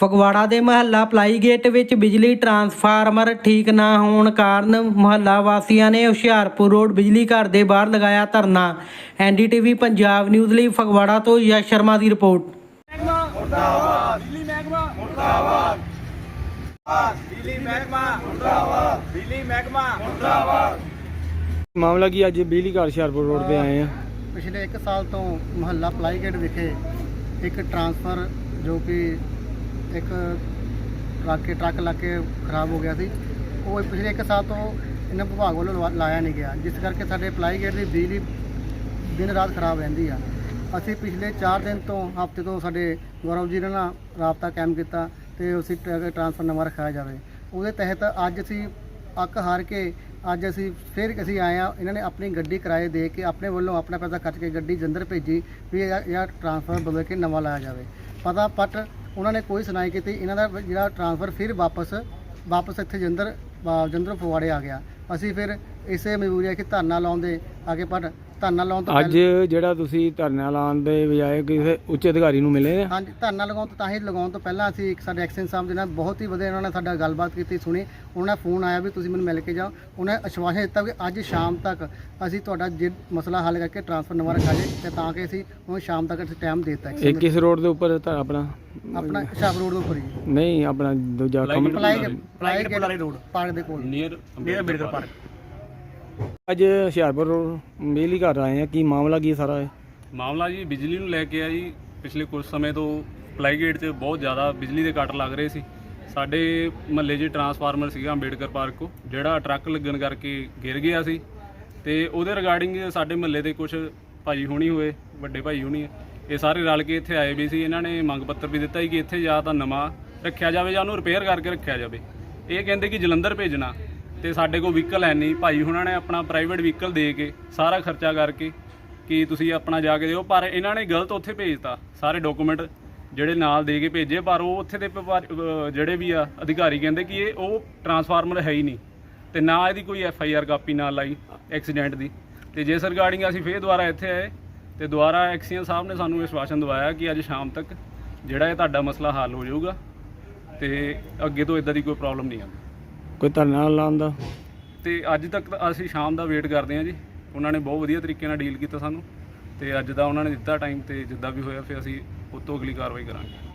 ਫਗਵਾੜਾ ਦੇ ਮਹੱਲਾ ਪਲਾਈਗੇਟ ਵਿੱਚ ਬਿਜਲੀ ਟਰਾਂਸਫਾਰਮਰ ਠੀਕ ਨਾ ਹੋਣ ਕਾਰਨ ਮੁਹੱਲਾ ਵਾਸੀਆਂ ਨੇ ਹੁਸ਼ਿਆਰਪੁਰ ਰੋਡ ਬਿਜਲੀ ਘਰ ਦੇ ਬਾਹਰ ਲਗਾਇਆ ਧਰਨਾ। ਐਨਡੀਟੀਵੀ ਪੰਜਾਬ ਨਿਊਜ਼ ਲਈ ਫਗਵਾੜਾ ਤੋਂ ਯਸ਼ ਸ਼ਰਮਾ ਦੀ ਰਿਪੋਰਟ। ਮਹਿਕਮਾ ਮੁਰਦਾਬਾਦ। ਬਿਜਲੀ ਮਹਿਕਮਾ। ਮੁਰਦਾਬਾਦ। ਬਿਜਲੀ ਮਹਿਕਮਾ। ਮੁਰਦਾਬਾਦ। ਬਿਜਲੀ ਮਹਿਕਮਾ। ਮੁਰਦਾਬਾਦ। ਮਾਮਲਾ ਕੀ ਅੱਜ ਬਿਜਲੀ ਘਰ ਹੁਸ਼ਿਆਰਪੁਰ ਰੋਡ ਤੇ ਆਏ ਆ? ਪਿਛਲੇ 1 ਸਾਲ ਤੋਂ ਮੁਹੱਲਾ ਪਲਾਈਗੇਟ ਵਿਖੇ ਇੱਕ ਟਰਾਂਸਫਰ ਜੋ ਕਿ ਇੱਕ ਟਰੱਕ ਕੇ, ਟਰੱਕ ਲੱਗ ਕੇ ਖਰਾਬ ਹੋ ਗਿਆ ਸੀ। ਉਹ ਪਿਛਲੇ ਇੱਕ ਸਾਲ ਤੋਂ ਇਹਨਾਂ ਵਿਭਾਗ ਵੱਲੋਂ ਲਵਾ- ਲਾਇਆ ਨਹੀਂ ਗਿਆ। ਜਿਸ ਕਰਕੇ ਸਾਡੇ ਪਲਾਈਗੇਟ ਦੀ ਬਿਜਲੀ ਦਿਨ ਰਾਤ ਖਰਾਬ ਰਹਿੰਦੀ ਆ। ਅਸੀਂ ਪਿਛਲੇ 4 ਦਿਨ ਤੋਂ, ਹਫ਼ਤੇ ਤੋਂ ਸਾਡੇ ਗੌਰਵ ਜੀ ਨੇ ਨਾਲ ਰਾਬਤਾ ਕਾਇਮ ਕੀਤਾ ਤੇ ਉਸੇ ਟਰੱਕ ਟਰਾਂਸਫਰ ਨਵਾਂ ਰਖਾਇਆ ਜਾਵੇ। ਉਹਦੇ ਤਹਿਤ ਅੱਜ ਅਸੀਂ ਅੱਕ ਹਾਰ ਕੇ, ਅੱਜ ਅਸੀਂ ਫਿਰ ਅਸੀਂ ਆਏ ਆ। ਇਹਨਾਂ ਨੇ ਆਪਣੀ ਗੱਡੀ ਕਿਰਾਏ ਦੇ ਕੇ ਆਪਣੇ ਵੱਲੋਂ ਆਪਣਾ ਪੈਸਾ ਖਰਚ ਕੇ ਗੱਡੀ ਜੰਦਰ ਭੇਜੀ ਵੀ ਇਹ ਇਹ ਟਰਾਂਸਫਰ ਬਦਲ ਕੇ ਨਵਾਂ ਲਾਇਆ ਜਾਵੇ। ਪਤਾ ਪਟ ਉਹਨਾਂ ਨੇ ਕੋਈ ਸੁਣਾਈ ਕੀਤੀ, ਇਹਨਾਂ ਦਾ ਜਿਹੜਾ ਟਰਾਂਸਫਰ ਫਿਰ ਵਾਪਸ ਵਾਪਸ ਇੱਥੇ ਜੰਦਰ ਵਾ- ਜੰਦਰ ਫਗਵਾੜੇ ਆ ਗਿਆ। ਅਸੀਂ ਫਿਰ ਇਸੇ ਮਜਬੂਰੀ ਹੈ ਕਿ ਧਰਨਾ ਲਾਉਂਦੇ ਅੱਗੇ ਪਰ ਧਰਨਾ ਲਾਉਣ ਤੋਂ ਅੱਜ ਜਿਹੜਾ ਤੁਸੀਂ ਧਰਨਾ ਲਾਉਣ ਦੇ ਬਜਾਏ ਕਿਸੇ ਉੱਚ ਅਧਿਕਾਰੀ ਨੂੰ ਮਿਲੇ ਨੇ ਹਾਂਜੀ ਧਰਨਾ ਲਗਾਉਣ ਤੋਂ ਤਾਂ ਹੀ ਲਗਾਉਣ ਤੋਂ ਪਹਿਲਾਂ ਅਸੀਂ ਇੱਕ ਸਾਡੇ ਐਕਸ਼ਨ ਸਾਹਿਬ ਦੇ ਨਾਲ ਬਹੁਤ ਹੀ ਵਧੀਆ ਉਹਨਾਂ ਨੇ ਸਾਡਾ ਗੱਲਬਾਤ ਕੀਤੀ ਸੁਣੀ। ਉਹਨਾਂ ਦਾ ਫੋਨ ਆਇਆ ਵੀ ਤੁਸੀਂ ਮੈਨੂੰ ਮਿਲ ਕੇ ਜਾਓ। ਉਹਨਾਂ ਨੇ ਆਸ਼ਵਾਸਨ ਦਿੱਤਾ ਕਿ ਅੱਜ ਸ਼ਾਮ ਤੱਕ ਅਸੀਂ ਤੁਹਾਡਾ ਜੇ ਮਸਲਾ ਹੱਲ ਕਰਕੇ ਟ੍ਰਾਂਸਫਰ ਨਵਾਂ ਰੱਖਾ ਜੇ ਤੇ ਤਾਂ ਕਿ ਅਸੀਂ ਉਹਨੂੰ ਸ਼ਾਮ ਤੱਕ ਅਸੀਂ ਟਾਈਮ ਦੇ ਦਿੱਤਾ ਇਹ ਕਿਸ ਰੋਡ ਦੇ ਉੱਪਰ ਤਾਂ ਆਪਣਾ? ਆਪਣਾ ਸ਼ਾਪ ਰੋਡ ਦੇ ਉੱਪਰ ਹੀ ਨਹੀਂ ਆਪਣਾ ਦੂਜਾ ply ply ply road park ਦੇ ਕੋਲ। ਨੀਅਰ ਅੰਬੇਡਕਰ ਪਾਰਕ ਅੱਜ ਹੁਸ਼ਿਆਰਪੁਰ ਬਿਜਲੀ ਘਰ ਆਏ ਆ, ਕੀ ਮਾਮਲਾ, ਕੀ ਸਾਰਾ ਹੈ ਮਾਮਲਾ ਜੀ, ਬਿਜਲੀ ਨੂੰ ਲੈ ਕੇ ਆ ਜੀ, ਪਿਛਲੇ ਕੁਝ ਸਮੇਂ ਤੋਂ ਪਲਾਈਗੇਟ 'ਚ ਬਹੁਤ ਜ਼ਿਆਦਾ ਬਿਜਲੀ ਦੇ ਕੱਟ ਲੱਗ ਰਹੇ ਸੀ। ਸਾਡੇ ਮਹੱਲੇ 'ਚ ਟਰਾਂਸਫਾਰਮਰ ਸੀਗਾ ਅੰਬੇਡਕਰ ਪਾਰਕ ਕੋ ਜਿਹੜਾ ਟਰੱਕ ਲੱਗਣ ਕਰਕੇ ਗਿਰ ਗਿਆ ਸੀ। ਤੇ ਉਹਦੇ ਰਿਗਾਰਡਿੰਗ ਸਾਡੇ ਮਹੱਲੇ ਦੇ ਕੁਝ ਭਾਈ ਹੋਣੀ ਹੋਏ, ਵੱਡੇ ਭਾਈ ਹੋਣੀ ਇਹ ਸਾਰੇ ਰਲ ਕੇ ਇੱਥੇ ਆਏ ਵੀ ਸੀ। ਇਹਨਾਂ ਨੇ ਮੰਗ ਪੱਤਰ ਵੀ ਦਿੱਤਾ ਸੀ ਕਿ ਇੱਥੇ ਜਾਂ ਤਾਂ ਨਵਾਂ ਰੱਖਿਆ ਜਾਵੇ ਜਾਂ ਉਹਨੂੰ ਰਿਪੇਅਰ ਕਰਕੇ ਰੱਖਿਆ ਜਾਵੇ। ਇਹ ਕਹਿੰਦੇ ਕਿ ਜਲੰਧਰ ਭੇਜਣਾ। ਤੇ ਸਾਡੇ ਕੋਲ ਵਹੀਕਲ ਹੈ ਨਹੀਂ। ਭਾਈ ਹੁਣਾਂ ਨੇ ਆਪਣਾ ਪ੍ਰਾਈਵੇਟ ਵਹੀਕਲ ਦੇ ਕੇ ਸਾਰਾ ਖਰਚਾ ਕਰਕੇ ਕਿ ਤੁਸੀਂ ਆਪਣਾ ਜਾ ਕੇ ਦਿਓ, ਪਰ ਇਹਨਾਂ ਨੇ ਗਲਤ ਉੱਥੇ ਭੇਜਤਾ। ਸਾਰੇ ਡਾਕੂਮੈਂਟ ਜਿਹੜੇ ਨਾਲ ਦੇ ਕੇ ਭੇਜੇ, ਪਰ ਉਹ ਉੱਥੇ ਦੇ ਜਿਹੜੇ ਵੀ ਆ ਅਧਿਕਾਰੀ ਕਹਿੰਦੇ ਕਿ ਇਹ ਉਹ ਟਰਾਂਸਫਾਰਮਰ ਹੈ ਹੀ ਨਹੀਂ। ਤੇ ਨਾ ਇਹਦੀ ਕੋਈ ਐਫ ਆਈ ਆਰ ਕਾਪੀ ਨਾਲ ਲਾਈ ਐਕਸੀਡੈਂਟ ਦੀ। ਤੇ ਜੇ ਸਰਗਾਰਡਿੰਗ ਅਸੀਂ ਫੇਰ ਦੁਬਾਰਾ ਇੱਥੇ ਆਏ, ਤੇ ਦੁਬਾਰਾ ਐਕਸੀਅਨ ਸਾਹਿਬ ਨੇ ਸਾਨੂੰ ਵਿਸ਼ਵਾਸਨ ਦਵਾਇਆ ਕਿ ਅੱਜ ਸ਼ਾਮ ਤੱਕ ਜਿਹੜਾ ਇਹ ਤੁਹਾਡਾ ਮਸਲਾ ਹੱਲ ਹੋ ਜਾਊਗਾ ਤੇ ਅੱਗੇ ਤੋਂ ਇਦਾਂ ਦੀ ਕੋਈ ਪ੍ਰੋਬਲਮ ਨਹੀਂ ਆਉਂਦੀ। ਕੋਈ ਧਰਨਾ ਲਾਉਣ ਦਾ? ਤੇ ਅੱਜ ਤੱਕ ਤਾਂ ਅਸੀਂ ਸ਼ਾਮ ਦਾ ਵੇਟ ਕਰਦੇ ਹਾਂ ਜੀ। ਉਹਨਾਂ ਨੇ ਬਹੁਤ ਵਧੀਆ ਤਰੀਕੇ ਨਾਲ ਡੀਲ ਕੀਤਾ ਸਾਨੂੰ। ਤੇ ਅੱਜ ਦਾ ਉਹਨਾਂ ਨੇ ਦਿੱਤਾ ਟਾਈਮ ਤੇ ਜਿੱਦਾਂ ਵੀ ਹੋਇਆ, ਫਿਰ ਅਸੀਂ ਉਸ ਤੋਂ ਅਗਲੀ ਕਾਰਵਾਈ ਕਰਾਂਗੇ।